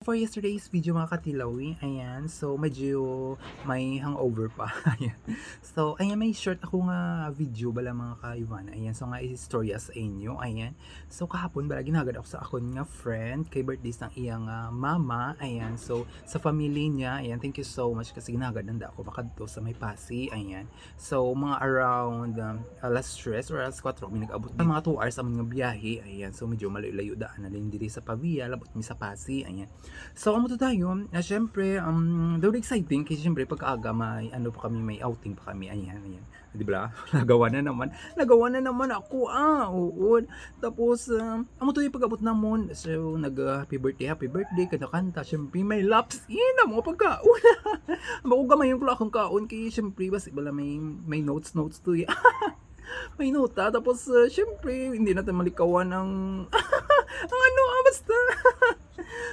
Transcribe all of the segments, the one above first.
For yesterday's video mga katilawi, ayan, so medyo may hangover pa, ayan. So, ayan, may short ako nga video bala mga kaiwan, ayan, so nga istorya sa inyo, ayan. So, kahapon bala ginagad ako sa akon nga friend, kay birthday ng iyang ah, mama, ayan, so sa family niya, ayan, thank you so much kasi ginagad nanda ako makadto sa may pasi, ayan. So, mga around um, alas 3 or alas 4, kami nag-abot mga 2 hours sa mga biyahe, ayan, so medyo malayo-layo daan na din diri sa Pavia, labot mi sa Pasi, ayan. So, amo to tayo, na syempre, um, daw exciting kasi syempre pagkaaga may ano pa kami, may outing pa kami, ayan, ayan. Di ba? Nagawa na naman. Nagawa na naman ako, ah, oo. Tapos, um, amo to yung pag-abot namon. So, nag uh, happy birthday, happy birthday, kanta-kanta. Syempre, may laps in ang mga pagkaon. Bako gamay yung akong kaon kay syempre, basi bala may, may notes, notes to ya. may nota. Tapos, uh, syempre, hindi natin malikawan ang, ang ano, ah, basta.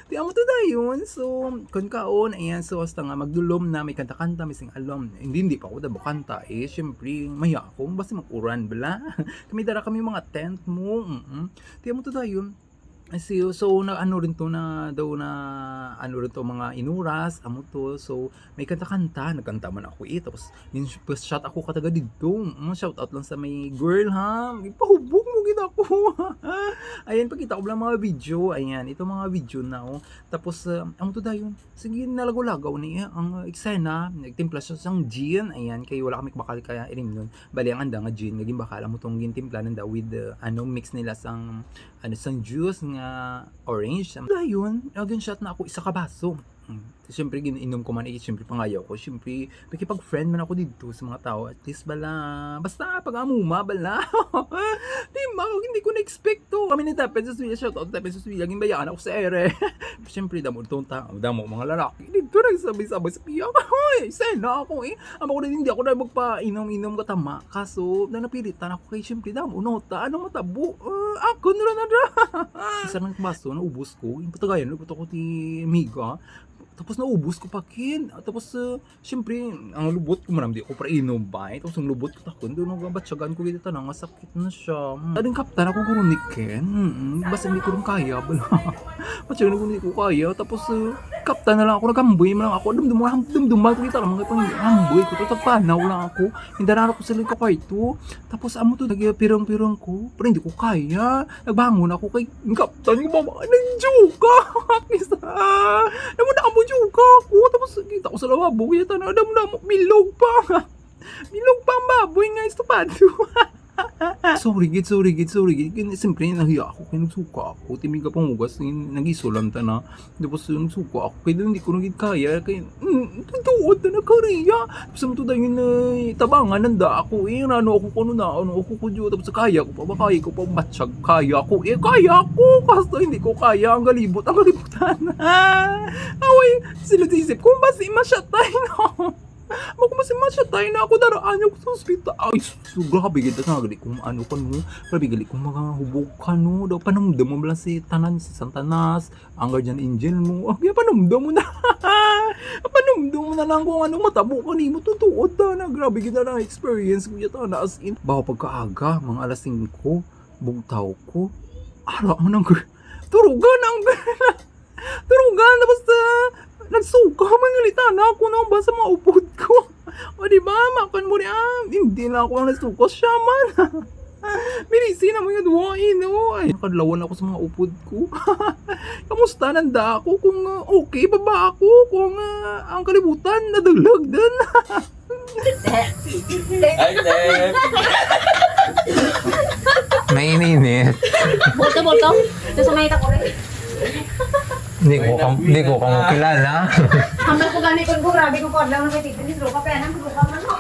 Di amo to dayon. So, kun kaon, ayan, so hasta nga magdulom na may kanta-kanta, may sing alom. Hindi, hindi pa ako dabo kanta. Eh, syempre, maya ako, basta mag-uran, bala. kami dara kami mga tent mo. Mm Di amo to dayon. So, so na ano rin to na daw na ano rin to mga inuras amo to. So may kanta-kanta nagkanta man ako eh. Tapos yun shot ako kataga dito. Mm, shout out lang sa may girl ha? Ipahubog mo gid ako ayan pakita ko lang mga video. Ayan ito mga video na oh. Tapos uh, amo to dayon sige nalagaw-lagaw ni ang eksena. Nagtimpla siya sang gin. Ayan kay wala kami bakal kaya iring nun. Bali ang anda nga gin. Naging bakal amo tong gintimpla nanda with uh, ano mix nila sang ano sang juice nga orange dayon again shot na ako isa ka baso Hmm. Siyempre, giniinom ko man, eh, siyempre, pangayaw ko. Siyempre, makipag-friend man ako dito sa mga tao. At least, bala, basta, pag amuma, bala. Di ba, hindi ko na-expect to. Kami ni Tapen sa Suya, shout out Tapen sa Suya, ginbayaan ako sa ere. siyempre, damo itong tao, damo mga lalaki. Dito, nagsabay-sabay sa piyak. Hoy, sena ako eh. Amo ko na hindi ako na magpa-inom-inom katama. Kaso, na napilitan ako kay siyempre, damo, nota, ano matabo. Uh, ako na na. Isa ng baso, naubos ko. Yung patagayan, ako ti Miga. Tapos naubos ko pa kin. Tapos uh, syempre ang lubot ko man di ko para inom ba. eh. Tapos ang lubot ko takon doon ang batsagan ko dito tanang masakit na siya. Mm. Ading kaptan ako guro ni Ken. Mm, basta hindi ko rin kaya bala. Batsagan ko hindi ko kaya. Tapos uh, kaptan na lang ako nagamboy man lang ako. Dumdum dumdumal ko dito lang mga pang amboy ko. Tapos panaw lang ako. Hindi na ako sa ko kay to. Tapos amo to nagpirang-pirang ko. Pero hindi ko kaya. Nagbangon ako kay kaptan ko mama. Nagjuka. Isa. Namun na mo juga ako. Tapos kita ko sa lababo. Kaya tanong, alam na milog pa. milog pa baboy nga estupado. sorry gid, sorry gid, sorry gid. Kaya siyempre nahiya ako. Kaya nagsuka ako. Timig ka pang ugas. Nag-isulam ta na. Tapos nagsuka ako. Kaya hindi ko naging kaya. Kaya, mm, tutuod na nagkariya. Tapos mo to dahil na tabangan nanda ako. Eh, ano ako kuno na. Ano ako ko dyo. Tapos kaya ko pa ba? Kaya ko pa matsyag. Kaya ko. Eh, kaya ko. Kasto hindi ko kaya. Ang galibot. Ang galibutan. Away, sila isip kung ba si masyatay no. Ako mas masyatay na ako daraan ako sa ospital. Ay, so, grabe gid na gali kung ano ka no. Grabe gali kung mga hubog ka no. Daw panamdam mo lang si tanan si Santanas, ang guardian angel mo. Kaya panamdam mo na. panamdam mo na lang kung anong matabo ka mo. Tutuod na na. Grabe gid na experience ko yata na as in. Baka pagkaaga, mga alas 5, bugtaw ko. Ara mo nang turugan ang turugan na basta nagsuka mangalita na ako na ba sa mga upod ko o di ba makan mo rin ah hindi na ako ang nagsuka siya man Minisi na mo yun, why, no? Ay, nakadlawan ako sa mga upod ko. Kamusta, nanda ako? Kung uh, okay pa ba ako? Kung uh, ang kalibutan, nadalag din. Ay, Steph! Maininit. Bulto, bulto. Ito sa may ko rin. Hindi ko kam hindi ko kamo kilala. Hambal ko gani ko ko grabe ko ko lang may titin ni Luka pa yan. Luka man ko.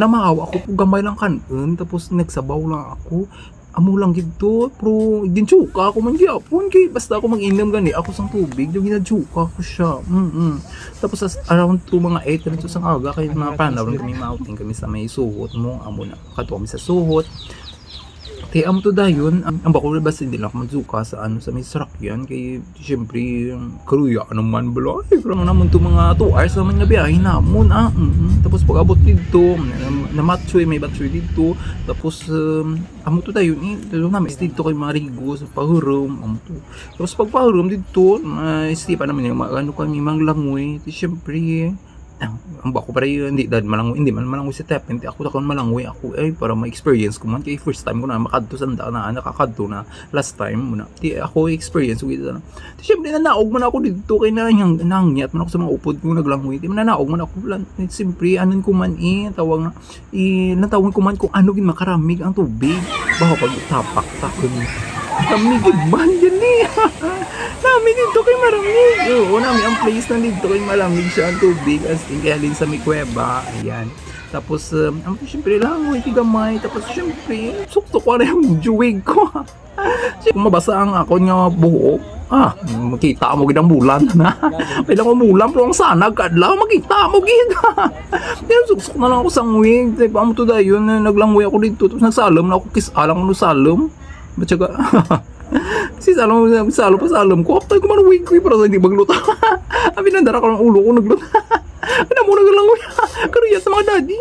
Namaawa ako po gamay lang kanon, tapos nagsabaw lang ako. Amo lang gito, pero ginchuka ako man gyapon kay basta ako mag-inom gani ako sang tubig, yung ginadchuka ko siya. Mm Tapos as, around to mga 8 na to sang aga kay mga panaw kami mauting kami sa may suhot mo, amo na kato kami sa suhot. Kaya amo to dayon, ang ang bako basta lang ako madzuka sa ano sa may sakyan kay syempre karuya naman bala. Ay, pero naman to mga 2 hours naman nga biyahe namon ah. mm Tapos pag abot dito, na, matchoy may batchoy dito. Tapos um, amo to dayon eh, dito namin dito kay Marigo sa pahurom amo to. Tapos pag pahurom dito, uh, istipa naman yung ano kami mang langoy. Di syempre ang bako yun, hindi dahil malangoy, hindi man malangoy si Tep, hindi ako takon malangoy ako ay para ma-experience ko man kay first time ko na makadto sa na, na nakakadto na last time muna. Di ako experience with ano. Di syempre nanaog man ako dito kay na yang nangyat man ako sa mga upod ko naglangoy. Di man nanaog man ako lan simpre anon ko man eh tawag nga eh natawag ko man kung ano gin makaramig ang tubig. Baho pag tapak takon. Kamig man yan eh. Namin dito kay malamig. Oo, namin ang place na dito kay malamig siya ang tubig. As in, kaya din sa may kuweba. Ayan. Tapos, um, ang syempre lang, may tigamay. Tapos, syempre, sukto ko na yung juwig ko. Kung mabasa ang ako nga buhok, ah, makita mo gid bulan na. Kailan ko mulan, pero ang sanag kadlaw, makita mo gid. Pero suksok na lang ako sa wig. Tipo, amo to dayon, naglangoy ako dito. Tapos nagsalom na ako, kisalang ano salom. Batsaga, Si Salom, Salom pa Salom ko. Aptay ko man wig ko sa hindi magluto. Abi nandara ko ng ulo ko nagluto. Ano mo naglang Kariya sa mga daddy.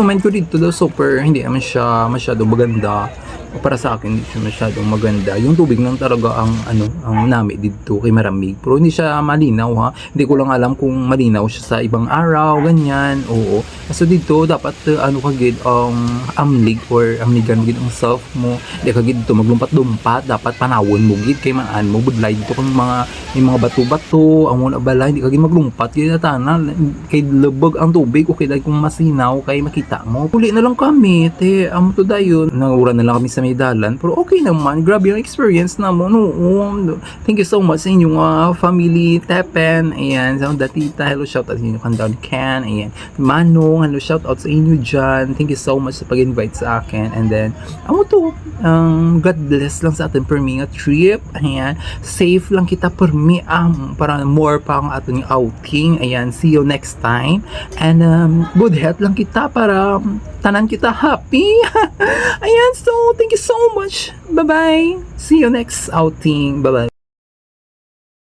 Comment ko dito daw super, hindi naman siya masyado maganda. Para sa akin, hindi siya masyadong maganda. Yung tubig lang talaga ang ano, ang nami dito kay Maramig. Pero hindi siya malinaw ha. Hindi ko lang alam kung malinaw siya sa ibang araw, ganyan. Oo. So dito dapat uh, ano kagid ang amlig or amligan mo gid ang self mo. Hindi kagid dito maglumpat-lumpat, dapat panawon mo gid kay maan mo budlay dito kung mga may mga bato-bato, ang mga balay, hindi kagid maglumpat kay tana kay lubog ang tubig o kay dahil kung masinaw kay makita mo. Uli na lang kami, te, amo to dayon. Nangura na lang kami sa may dalan, pero okay naman. Grabe yung experience na mo. No, thank you so much sa inyong uh, family, Tepen, ayan, sa mga tita, hello, shout out sa inyo down can, ayan, Manong, hello, shout out sa inyo dyan, thank you so much sa pag-invite sa akin, and then, amo to, um, God bless lang sa atin per me nga trip, ayan, safe lang kita per me, um, para more pa ang ating outing, ayan, see you next time, and um, good health lang kita para um, tanan kita happy, ayan, so, thank you so much, bye-bye, see you next outing, bye-bye.